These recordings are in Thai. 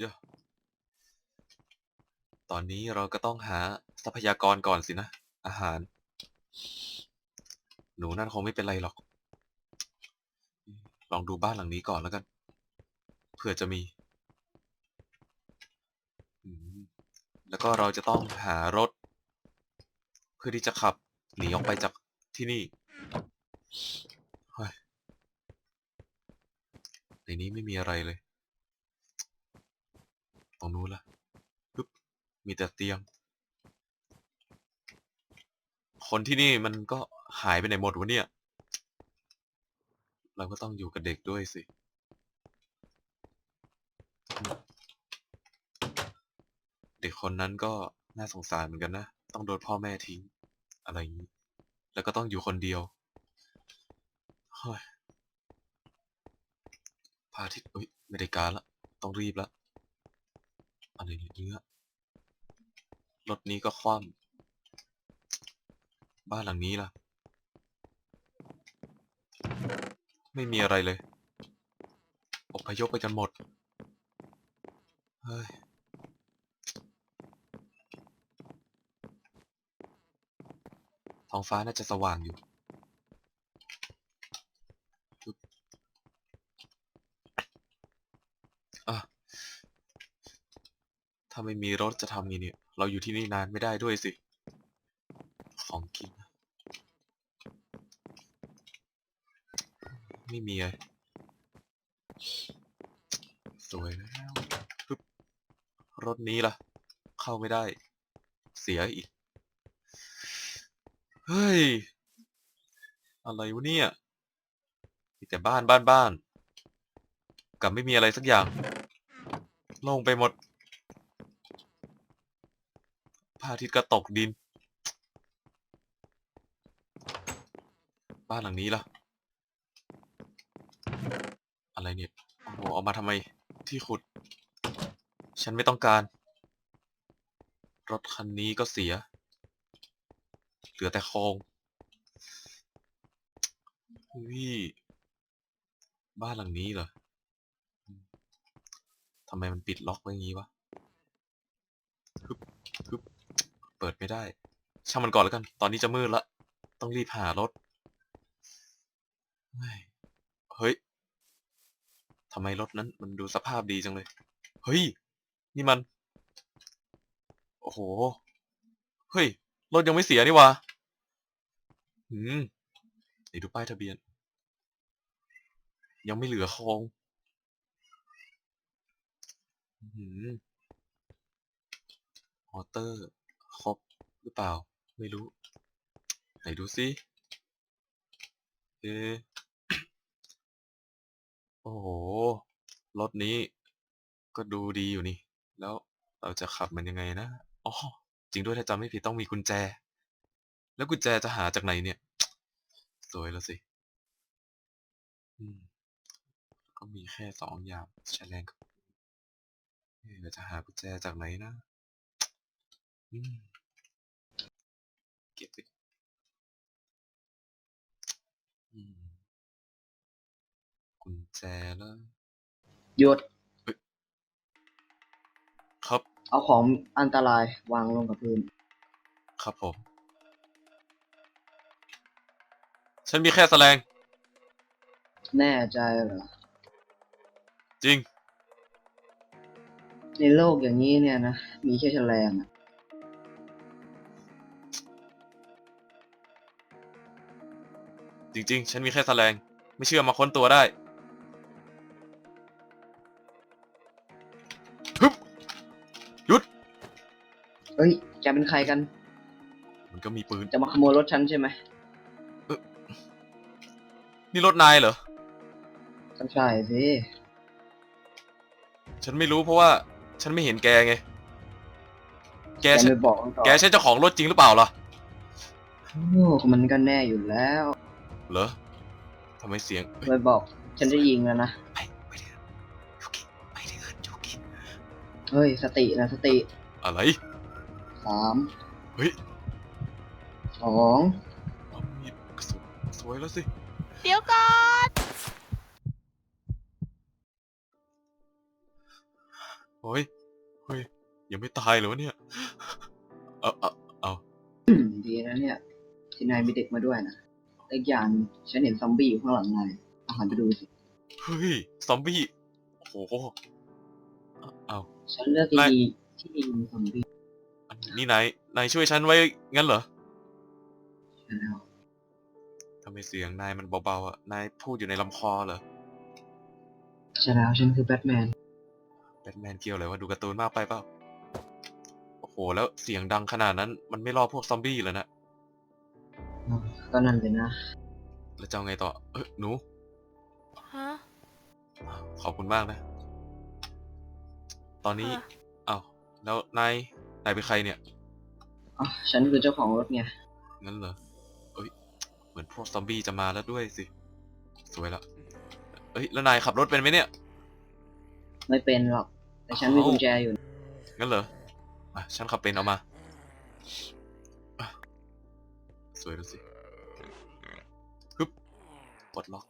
เดี๋ยว ตอนนี้เราก็ต้องหาทรัพยากรก่อนสินะ อาหาร หนูนั่นคงไม่เป็นไรหรอก ลองดูบ้านหลังนี้ก่อนแล้วกัน เผื่อจะมี แล้วก็เราจะต้องหารถ เพื่อที่จะขับหนีออกไปจากที่นี่ในนี้ไม่มีอะไรเลย ตรงนู้นละปึ๊บมีแต่เตียง คนที่นี่มันก็หายไปไหนหมดวะเนี่ย เราก็ต้องอยู่กับเด็กด้วยสิ เด็กคนนั้นก็น่าสงสารเหมือนกันนะ ต้องโดนพ่อแม่ทิ้ง อะไรอย่างนี้ แล้วก็ต้องอยู่คนเดียวเฮ้ยพาทิตย์อุ้ยไม่ได้การละ ต้องรีบละ อะไรเนื้อรถนี้ก็คว่ำบ้านหลังนี้ล่ะ ไม่มีอะไรเลยอพยพไปกันหมด เฮ้ย ท้องฟ้าน่าจะสว่างอยู่ปึ๊บอะ ถ้าไม่มีรถจะทำไงเนี่ย เราอยู่ที่นี่นานไม่ได้ด้วยสิ ของกิน ไม่มีเลยสวยแล้วปึ๊บรถนี้ล่ะ เข้าไม่ได้ เสียอีก เฮ้ย อะไรวะเนี่ยมีแต่บ้านบ้านบ้านกลับไม่มีอะไรสักอย่าง ลงไปหมด พระอาทิตย์ก็ตกดิน บ้านหลังนี้ล่ะ อะไรเนี่ยโอ้โหเอามาทำไมที่ขุด ฉันไม่ต้องการ รถคันนี้ก็เสีย เหลือแต่โครงวิบ้านหลังนี้เหรอทำไมมันปิดล็อกไว้งี้วะฮึบฮึบ เปิดไม่ได้ ช่างมันก่อนแล้วกัน ตอนนี้จะมืดละ ต้องรีบหารถ เฮ้ยทำไมรถนั้นมันดูสภาพดีจังเลย เฮ้ย นี่มัน โอ้โห เฮ้ย รถยังไม่เสียนี่วะหืมไหนดูป้ายทะเบียน ยังไม่เหลือครงอื้อหืมมอเตอร์ ครบหรือเปล่า ไม่รู้ ไหนดูสิเอะโอ้โห รถนี้ก็ดูดีอยู่นี่ แล้วเราจะขับมันยังไงนะ อ๋อ จริงด้วยถ้าจำไม่ผิดต้องมีกุญแจ แล้วกุญแจจะหาจากไหนเนี่ย สวยแล้วสิ อืม ก็มีแค่สองอย่างแฉลงกับเราจะหากุญแจจากไหนนะ อืม เก็บไปอืมกุญแจแล้วหยุดครับเอาของอันตรายวางลงกับพื้น ครับผม ฉันมีแค่แสลง แน่ใจเหรอ จริง ในโลกอย่างนี้เนี่ยนะ มีแค่แฉลงอะ จริง ๆ ฉันมีแค่แสลง ไม่เชื่อมาค้นตัวได้ฮึบหยุด เฮ้ยแกเป็นใครกัน มันก็มีปืน จะมาขโมยรถฉันใช่ไหมนี่รถนายเหรอก็ใช่สิ ฉันไม่รู้เพราะว่า ฉันไม่เห็นแกไง แกแกใช่ไม่บอกกันก่อนแกใช่เจ้าของรถจริงหรือเปล่าล่ะ โอ้มันก็แน่อยู่แล้ว เหรอทำไมเสียงเฮ้ยไม่บอก ฉันจะยิงแล้วนะ ไปไปเถอะยูกิไปเถอะยูกิเฮ้ย สตินะสติอะไร สามเฮ้ย สองเอามีดกระสุนสวยแล้วสิ เดี๋ยวก่อนโอ้ยเฮ้ย ยังไม่ตายเหรอวะเนี่ย เอาเอาเอา อืมดีนะเนี่ย ที่นายมีเด็กมาด้วยนะและ อีกอย่างฉันเห็นซอมบี้อยู่ข้างหลังนายเอาหันไปดูสิเฮ้ยซอมบี้โอ้โหเอาเอาฉันเลือกนายดีที่ยิงซอมบี้นี่นายนายช่วยฉันไว้งั้นเหรอแล้วทำไมเสียงนายมันเบาๆอะนายพูดอยู่ในลำคอเหรอใช่แล้วฉันคือแบทแมนแบทแมนเกี่ยวอะไรวะดูการ์ตูนมากไปเปล่าโอ้โห แล้วเสียงดังขนาดนั้น มันไม่ล่อพวกซอมบี้เลยนะ ก็นั่นเลยนะ แล้วจะเอาไงต่อ เออหนู ฮะ ขอบคุณมากนะ ตอนนี้ค่ะ อ้าวแล้วนายนายเป็นใครเนี่ย อ๋อฉันคือเจ้าของรถไง งั้นเหรอเอ้ย เหมือนพวกซอมบี้จะมาแล้วด้วยสิ สวยละเอ้ย แล้วนายขับรถเป็นไหมเนี่ย ไม่เป็นหรอก แต่ฉันมีเอ้ากุญแจอยู่ งั้นเหรออะฉันขับเป็นเอามาอะ สวยดูสิฮึบปลดล็อก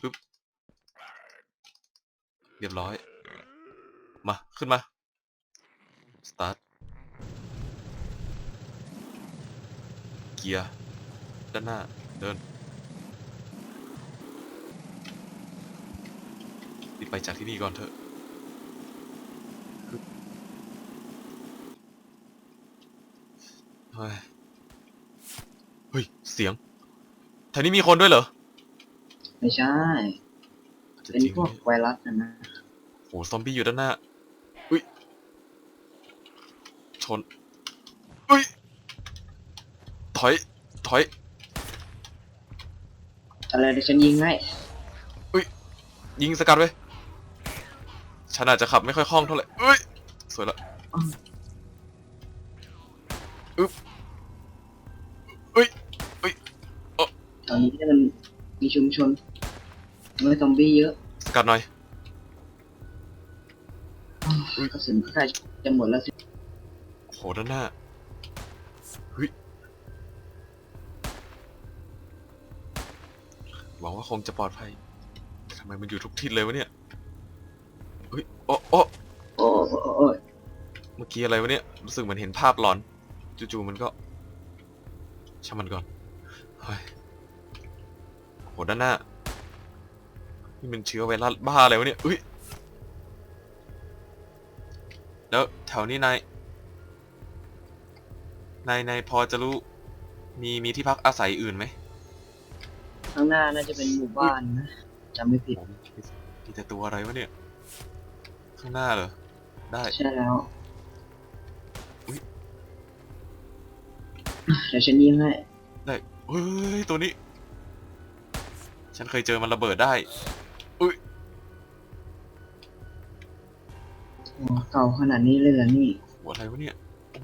ฮึบเรียบร้อย มา ขึ้นมา สตาร์ท เกียร์ ด้านหน้า เดินรีบไปจากที่นี่ก่อนเถอะเฮ้ย เฮ้ย เสียงแถวนี้มีคนด้วยเหรอไม่ใช่จะเป็นจริงพวกเนี่ยไวรัสนะนะโหซอมบี้อยู่ด้านหน้าอุ้ย ชนอุ้ย ถอย ถอย อะไรเดี๋ยวฉันยิงให้ยิงสกัดไว้ฉันอาจจะขับไม่ค่อยคล่องเท่าไหร่เอ้ย สวยละอ้าวอึ๊บ ชุมชนเมื่อซอมบี้เยอะสกัดหน่อย อุ๊ย กระสุนใกล้จะหมดแล้วสิโหด้านหน้าเฮ้ยหวังว่าคงจะปลอดภัยแต่ทำไมมันอยู่ทุกทิศเลยวะเนี่ยเฮ้ยโอ้โอ้โอ้โอ้โอ้โอ้ยเมื่อกี้อะไรวะเนี่ย รู้สึกเหมือนเห็นภาพหลอน จู่ๆมันก็ช่างมันก่อนเฮ้ย โหด้านหน้านี่มันเชื้อไวรัสบ้าอะไรวะเนี่ยอุ้ยแล้วแถวนี้นายนายนายพอจะรู้มีมีที่พักอาศัยอื่นไหมข้างหน้าน่าจะเป็นหมู่บ้านนะจำไม่ผิด ผมมีแต่ตัวอะไรวะเนี่ย ข้างหน้าเหรอ ได้ใช่แล้วอุ๊ยเดี๋ยวฉันยิงให้ได้เฮ้ยตัวนี้ ฉันเคยเจอมันระเบิดได้โอ้เก่าขนาดนี้เลยเหรอนี่หัวอะไรวะเนี่ย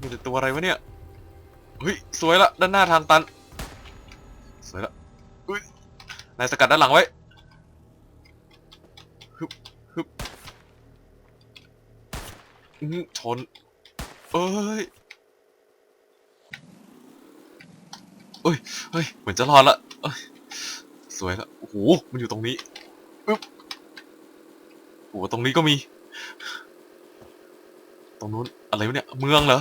มีแต่ตัวอะไรวะเนี่ยเฮ้ยสวยละด้านหน้าทางตัน สวยละอุ้ยนายสกัดด้านหลังไว้ฮึบฮึบอื้อหือชนเอ้ยเอ้ยเฮ้ยเหมือนจะรอดละเอ้ยสวยละ โอ้โหมันอยู่ตรงนี้อึ๊บโอ้โหตรงนี้ก็มี ตรงนู้นอะไรวะเนี่ย เมืองเหรอ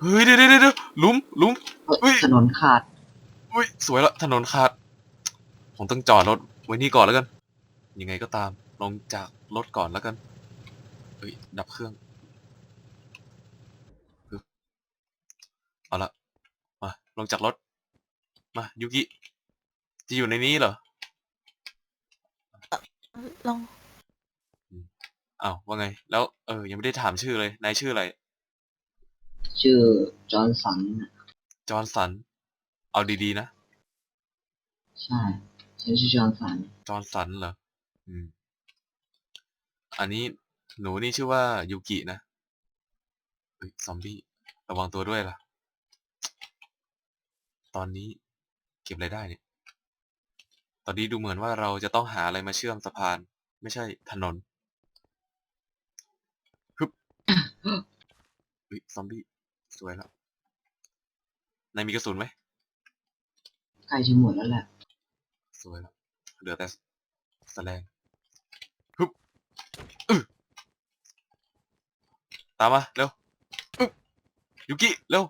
เฮ้ยเดี๋ยวเดี๋ยวเดี๋ยวหลุมหลุมเอ้ยอุ๊ยถนนขาดอุ้ยสวยละถนนขาด ผมต้องจอดรถไว้นี่ก่อนแล้วกัน ยังไงก็ตาม ลงจากรถก่อนแล้วกัน เฮ้ย ดับเครื่องปึ๊บเอาละมาลงจากรถ มายูกิ จะอยู่ในนี้เหรอ ลองอ้าวว่าไง แล้วเออยังไม่ได้ถามชื่อเลยนายชื่ออะไรชื่อจอห์นสันน่ะจอห์นสัน เอาดีๆนะใช่ฉันชื่อจอห์นสันจอห์นสันเหรออืม อันนี้หนูนี่ชื่อว่ายูกินะเฮ้ยซอมบี้ระวังตัวด้วยล่ะ ตอนนี้เก็บอะไรได้เนี่ย ตอนนี้ดูเหมือนว่าเราจะต้องหาอะไรมาเชื่อมสะพาน ไม่ใช่ถนนฮึบเฮ้ยซอมบี้ สวยแล้วนายมีกระสุนไหมใกล้จะหมดแล้วแหละ สวยแล้วเหลือแต่แสลงฮึบอึตามมา เร็วปึ๊บยูกิเร็ว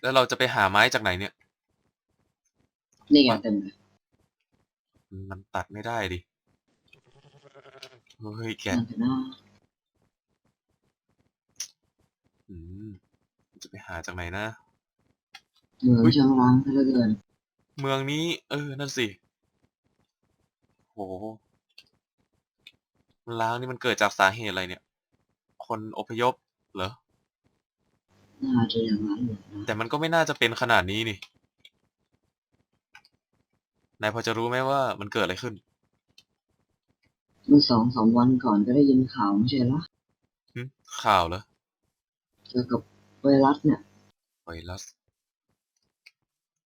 แล้วเราจะไปหาไม้จากไหนเนี่ย นี่ไงเต็มเลยมันตัดไม่ได้ดิ เฮ้ยแกะนั่นแต่หน้าอืมจะไปหาจากไหนนะเหมือนอุ๊ยช่างร้างซะเหลือเกินเมืองนี้ เออ นั่นสิ โหมันล้างนี่มันเกิดจากสาเหตุอะไรเนี่ย คนอพยพเหรอ น่าจะอย่างนั้นอยู่นะแต่มันก็ไม่น่าจะเป็นขนาดนี้นี่ นายพอจะรู้ไหมว่ามันเกิดอะไรขึ้น เมื่อสองสามวันก่อนก็ได้ยินข่าวไม่ใช่เหรอหึข่าวเหรอเกี่ยวกับไวรัสเนี่ย ไวรัส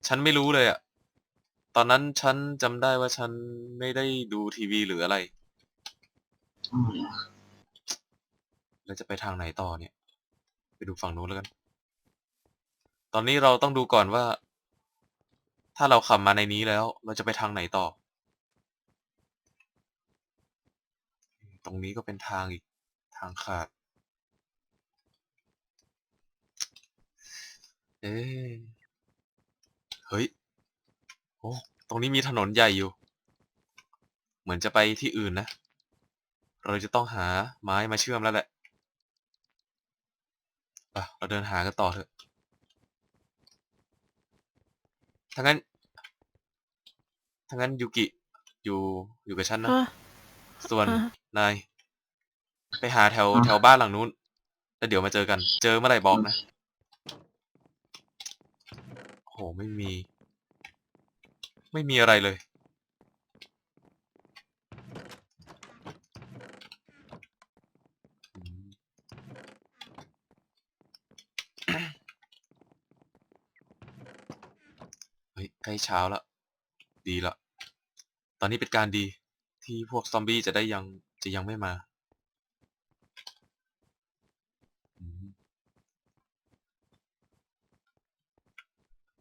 ฉันไม่รู้เลยอะตอนนั้นฉันจำได้ว่าฉันไม่ได้ดูทีวีหรืออะไร อ๋อเหรอแล้วจะไปทางไหนต่อเนี่ย ไปดูฝั่งนู้นแล้วกัน ตอนนี้เราต้องดูก่อนว่า ถ้าเราขับมาในนี้แล้ว เราจะไปทางไหนต่อ ตรงนี้ก็เป็นทางอีก ทางขาด เอ๊เฮ้ย โอ้ ตรงนี้มีถนนใหญ่อยู่ เหมือนจะไปที่อื่นนะ เราจะต้องหาไม้มาเชื่อมแล้วแหละ อะ เราเดินหากันต่อเถอะ ถ้างั้นถ้างั้นยูกิ อยู่อยู่กับฉันนะฮะส่วนอ่านาย ไปหาแถวแถวบ้านหลังนู้น แล้วเดี๋ยวมาเจอกัน เจอเมื่อไหร่บอกนะโหไม่มี ไม่มีอะไรเลย อืม เฮ้ยใก ล้เช้าแล้วดีละ ตอนนี้เป็นการดีที่พวกซอมบี้จะได้ยังจะยังไม่มาอืม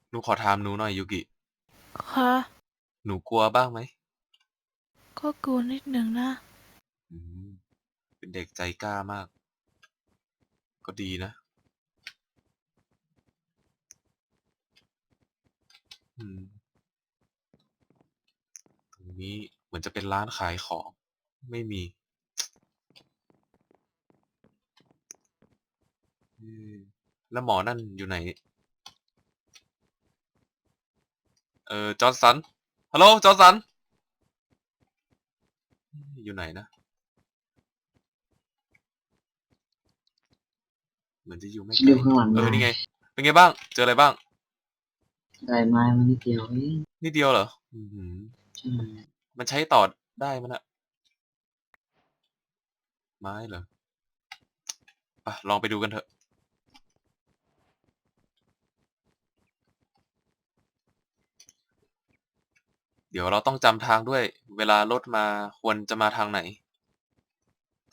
หนูขอถามหนูหน่อยยูกิค่ะหนูกลัวบ้างไหมก็กลัวนิดหนึ่งนะอืมเป็นเด็กใจกล้ามาก ก็ดีนะ อืม ตรงนี้เหมือนจะเป็นร้านขายของ ไม่มีเอ๊ะแล้วหมอนั่นอยู่ไหน เออจอร์นสัน ฮัลโหลจอร์นสัน อยู่ไหนนะ เหมือนจะอยู่ไม่ไกดูลข้างหลังเออนายนี่ไง เป็นไงบ้าง เจออะไรบ้าง ได้ไม้มานิดเดียวเองนิดเดียวเหรออือหือใช่มันใช้ต่อได้มันอะไม้เหรอไปลองไปดูกันเถอะ เดี๋ยวเราต้องจำทางด้วย เวลารถมาควรจะมาทางไหน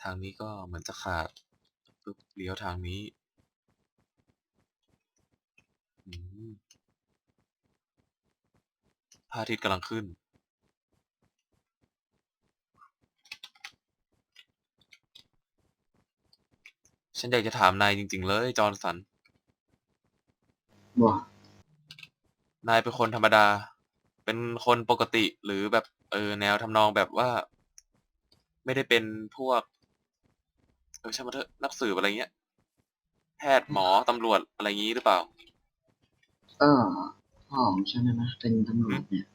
ทางนี้ก็เหมือนจะขาดปึ๊บเลี้ยวทางนี้อืม พระอาทิตย์กำลังขึ้น ฉันอยากจะถามนายจริง ๆ เลย จอร์นสันบอกนายเป็นคนธรรมดา เป็นคนปกติหรือแบบเออแนวทำนองแบบว่า ไม่ได้เป็นพวก เออใช่างมาเถอะนักสืบอะไรเงี้ย แพทย์หมอตำรวจอะไรงี้หรือเปล่าก็ พ่อของฉันนะนะเป็นตำรวจเนี่ย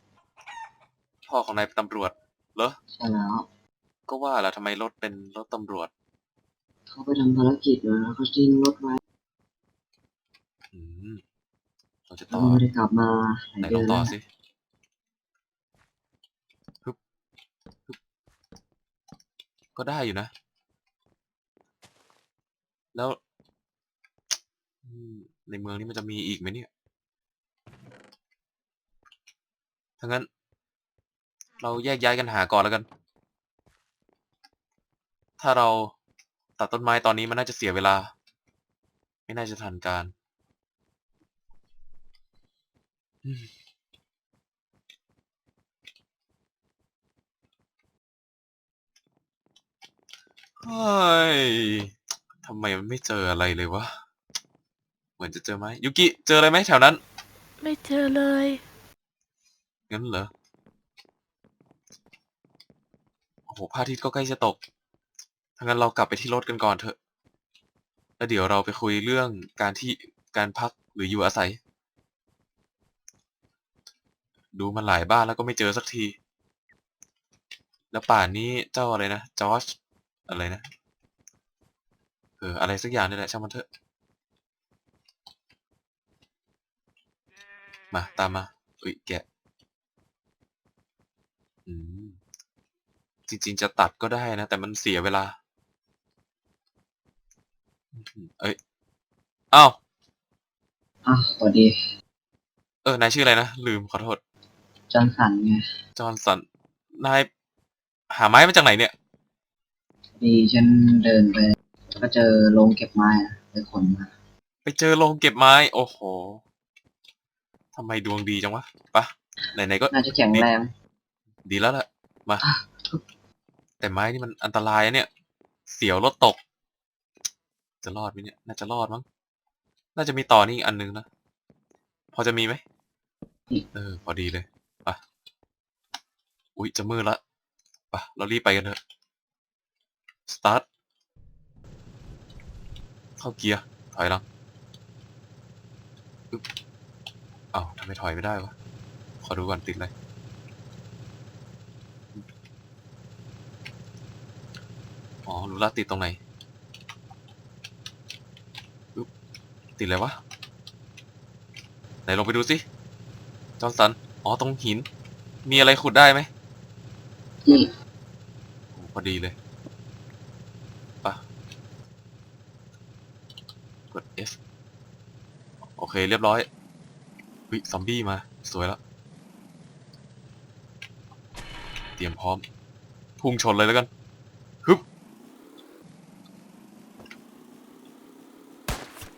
พ่อของนายเป็นตำรวจเหรอ ใช่แล้วก็ว่าแล้วทำไมรถเป็นรถตำรวจ เขาไปทำภารกิจมาแล้วเขาทิ้งรถไว้อืมเราจะแล้ต่วอไม่ได้กลับมาหลายไหนเดืลอองนต่อแล้วสิฮึบฮึบก็ได้อยู่นะ แล้วอืมในเมืองนี้มันจะมีอีกไหมเนี่ย ถ้างั้น เราแยกย้ายกันหาก่อนแล้วกัน ถ้าเราตัดต้นไม้ตอนนี้มันน่าจะเสียเวลา ไม่น่าจะทันการเฮ้ยทำไมมันไม่เจออะไรเลยวะ เหมือนจะเจอไหมยุกิ เจออะไรไหมแถวนั้น ไม่เจอเลย งั้นเหรอ โอ้โหพระอาทิตย์ก็ใกล้จะตกถ้างั้นเรากลับไปที่รถกันก่อนเถอะ แล้วเดี๋ยวเราไปคุยเรื่องการที่การพักหรืออยู่อาศัย ดูมาหลายบ้านแล้วก็ไม่เจอสักที แล้วป่านนี้เจ้าอะไรนะจอร์จอะไรนะ เอออะไรสักอย่างนี่แหละช่างมันเถอะ มาตามมาอุ้ยแกะ อืมจริงๆจะตัดก็ได้นะ แต่มันเสียเวลาอื้อหือเอ้ยอ้าวอะสวัสดีเออนายชื่ออะไรนะ ลืมขอโทษ จอห์นสันไงจอห์นสัน นาย หาไม้มาจากไหนเนี่ยดีฉันเดินไป ก็เจอโรงเก็บไม้อะไปขนมา ไปเจอโรงเก็บไม้ โอ้โหทำไมดวงดีจังวะปะไหนๆก็ น่าจะแข็งแรง ดีแล้วแหละมาอะแต่ไม้นี่มันอันตรายอะเนี่ย เสียวรถตก จะรอดไหมเนี่ย น่าจะรอดมั้ง น่าจะมีต่อนี่อีกอันนึงนะ พอจะมีไหม เออ พอดีเลยไปะอุ๊ย จะมืดละไปะเรารีบไปกันเถอะ สตาร์ท เข้าเกียร์ ถอยหลังอึ๊บเอ้าทำไมถอยไม่ได้วะ ขอดูก่อนติดเลย อ๋อรู้ละติดตรงไหนอึ๊บติดอะไรวะ ไหนลงไปดูสิจอห์นสัน อ๋อ ตรงหิน มีอะไรขุดได้ไหมนี่โอ้พอดีเลยปะกด F โอเค เรียบร้อยวิซอมบี้มา สวยแล้ว เตรียมพร้อม พุ่งชนเลยแล้วกัน ฮึบอิอึ้ง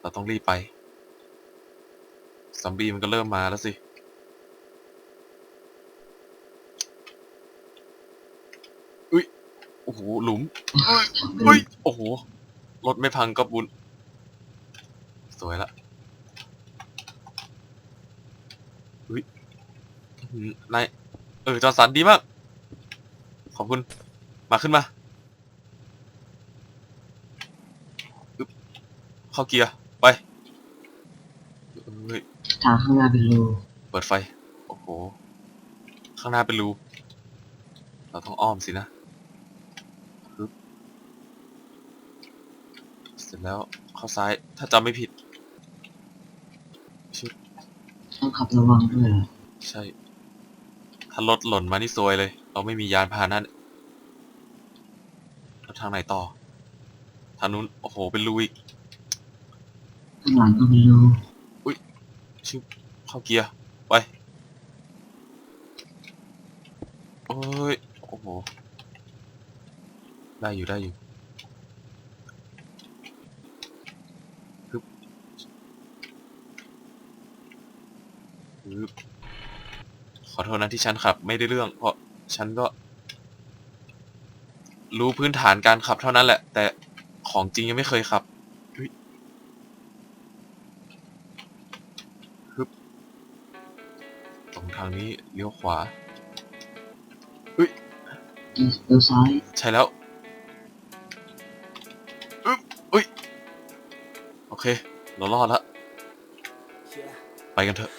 เราต้องรีบไป ซอมบี้มันก็เริ่มมาแล้วสิ อุ้ย โอ้โห หลุมอุ้ย โอ้โห รถไม่พังก็บุญ สวยละอุ้ยนายเออ จอร์สันดีมาก ขอบคุณ มาขึ้นมาอึ๊บเข้าเกียร์ ไปเฮ้ยทางข้างหน้าเป็นรูเปิดไฟ โอ้โห ข้างหน้าเป็นรู เราต้องอ้อมสินะปึ๊บเสร็จแล้วเข้าซ้าย ถ้าจำไม่ผิดชึบต้องขับระวังด้วยเหรอใช่ ถ้ารถหล่นมานี่ซวยเลย เราไม่มียานพาหนะ แล้วทางไหนต่อ ทางนู้น โอ้โห เป็นรูอีกข้างหลังก็เป็นรูชึบเข้าเกียร์ ไป โอ้ย โอ้โห ได้อยู่ได้อยู่ฮึบฮึบขอโทษนะที่ฉันขับ ไม่ได้เรื่อง เพราะฉันก็ รู้พื้นฐานการขับเท่านั้นแหละ แต่ของจริงยังไม่เคยขับตรงทางนี้เลี้ยวขวาเลี้ยวซ้าย ใช่แล้วอึ๊บอุ้ย โอเค เรารอดละ Yeah, ไปกันเถอะ